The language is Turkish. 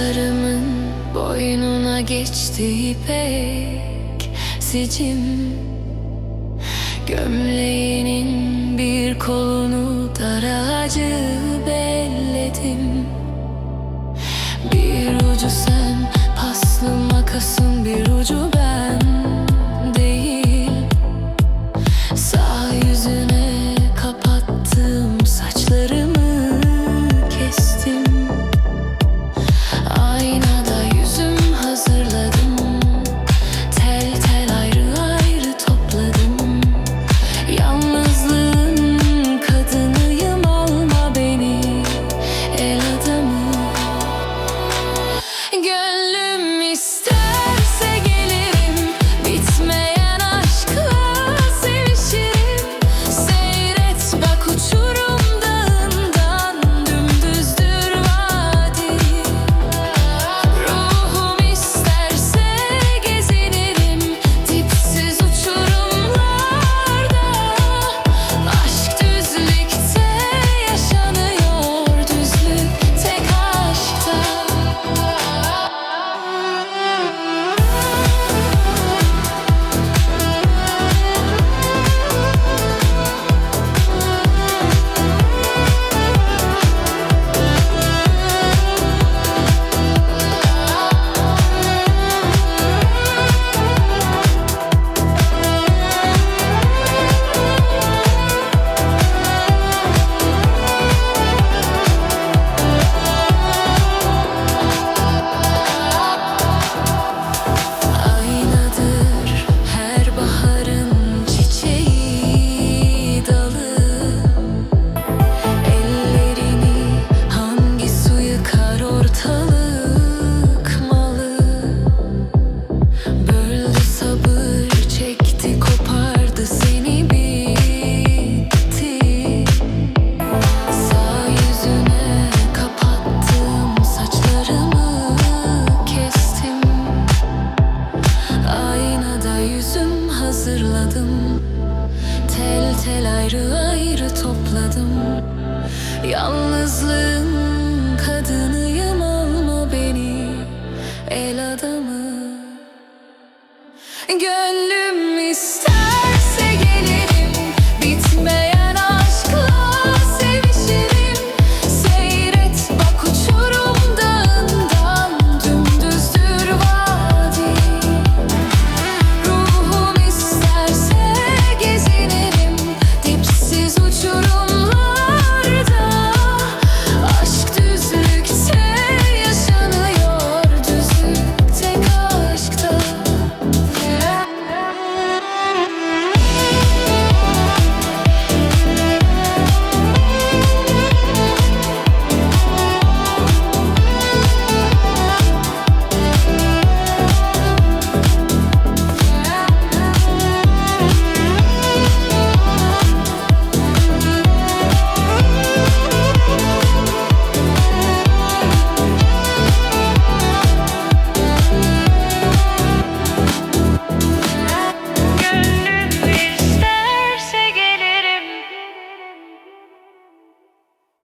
Saçlarımın boynuna geçti pek sicim. Gömleğinin bir kolunu daracı belledim. Bir ucu sen paslı makasın bir ucu ben. Tel tel ayrı ayrı topladım. Yalnızlığın